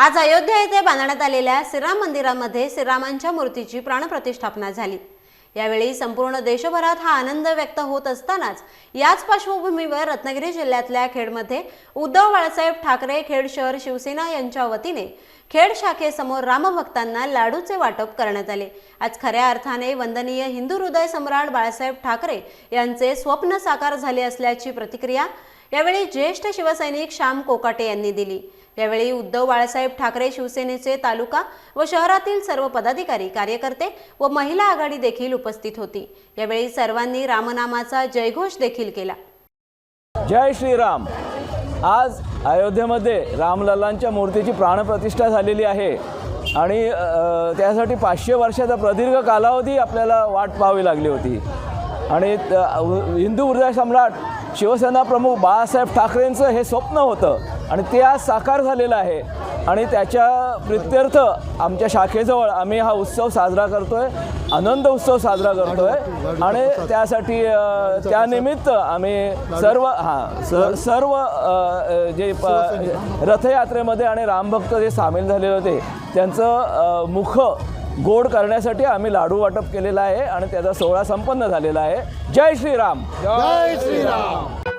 आज अयोध्या येथे बांधण्यात आलेल्या श्रीराम मंदिरामध्ये श्रीरामांच्या मूर्तीची प्राणप्रतिष्ठापना झाली. यावेळी संपूर्ण देशभरात हा आनंद व्यक्त होत असतानाच याच पार्श्वभूमीवर रत्नागिरी जिल्ह्यातल्या खेडमध्ये उद्धव बाळासाहेब ठाकरे खेड शहर शिवसेना यांच्या वतीने खेड शाखेसमोर रामभक्तांना लाडूचे वाटप करण्यात आले. आज खऱ्या अर्थाने वंदनीय हिंदू हृदय सम्राट बाळासाहेब ठाकरे यांचे स्वप्न साकार झाले असल्याची प्रतिक्रिया यावेळी ज्येष्ठ शिवसैनिक श्याम कोकाटे यांनी दिली. यावेळी उद्धव बाळासाहेब ठाकरे शिवसेनेचे तालुका व शहरातील सर्व पदाधिकारी कार्यकर्ते व महिला आघाडी देखील उपस्थित होती. यावेळी सर्वांनी रामनामाचा जयघोष देखील केला. जय श्रीराम. आज अयोध्येमध्ये रामलल्लांच्या मूर्तीची प्राणप्रतिष्ठा झालेली आहे आणि त्यासाठी पाचशे वर्षाचा प्रदीर्घ कालावधी आपल्याला वाट पाहावी लागली होती. आणि हिंदू हृदय सम्राट शिवसेना प्रमुख बाळासाहेब ठाकरेंचं हे स्वप्न होतं आणि ते आज साकार झालेलं आहे. आणि त्याच्या प्रित्यर्थ आमच्या शाखेजवळ आम्ही हा उत्सव साजरा करतोय. आनंद उत्सव साजरा करतोय. आणि त्यासाठी त्यानिमित्त आम्ही सर्व हां स- सर्व जे प- रथयात्रेमध्ये आणि रामभक्त जे सामील झालेले होते त्यांचं मुख गोड करण्यासाठी आम्ही लाडू वाटप केलेला आहे. आणि त्याचा सोहळा संपन्न झालेला आहे. जय श्रीराम. जय श्रीराम.